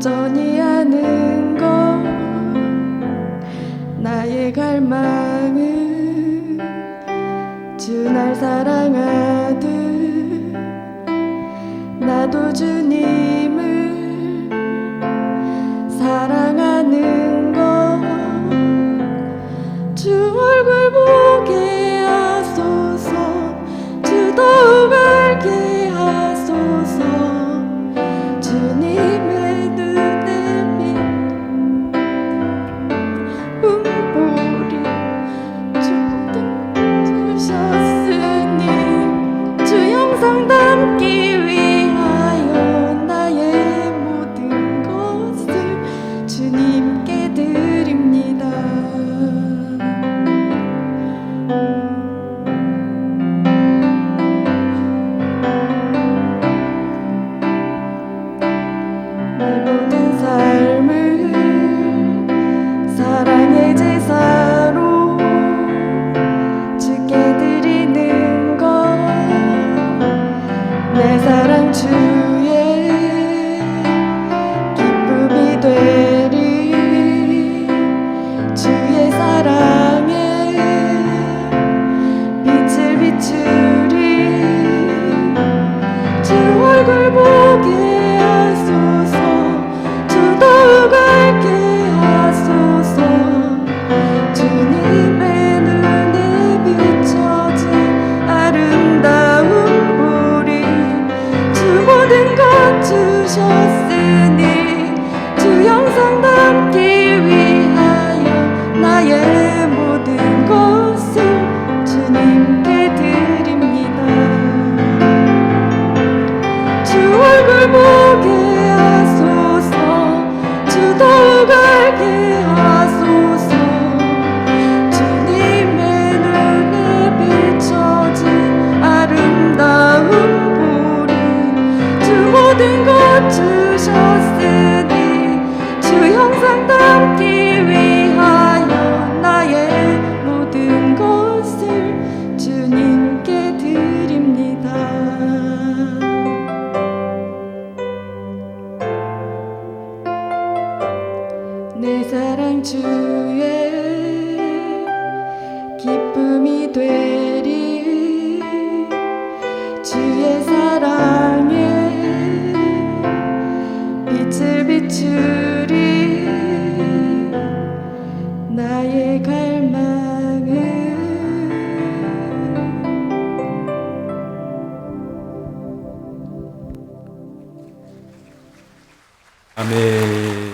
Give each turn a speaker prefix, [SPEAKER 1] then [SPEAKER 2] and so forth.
[SPEAKER 1] 온전히 아는 것 나의 갈망은 주 날 사랑하듯 나도 주님을 사랑하는 것 주 얼굴 보 주 영상 담기 위하여 나의 모든 것을 주님께 드 주셨으니 주 영상 담기 위하여 나의 모든 것을 주님께 드립니다. 주셨으니 주 형상 담기 위하여 나의 모든 것을 주님께 드립니다. 내 사랑 주의
[SPEAKER 2] Ah mais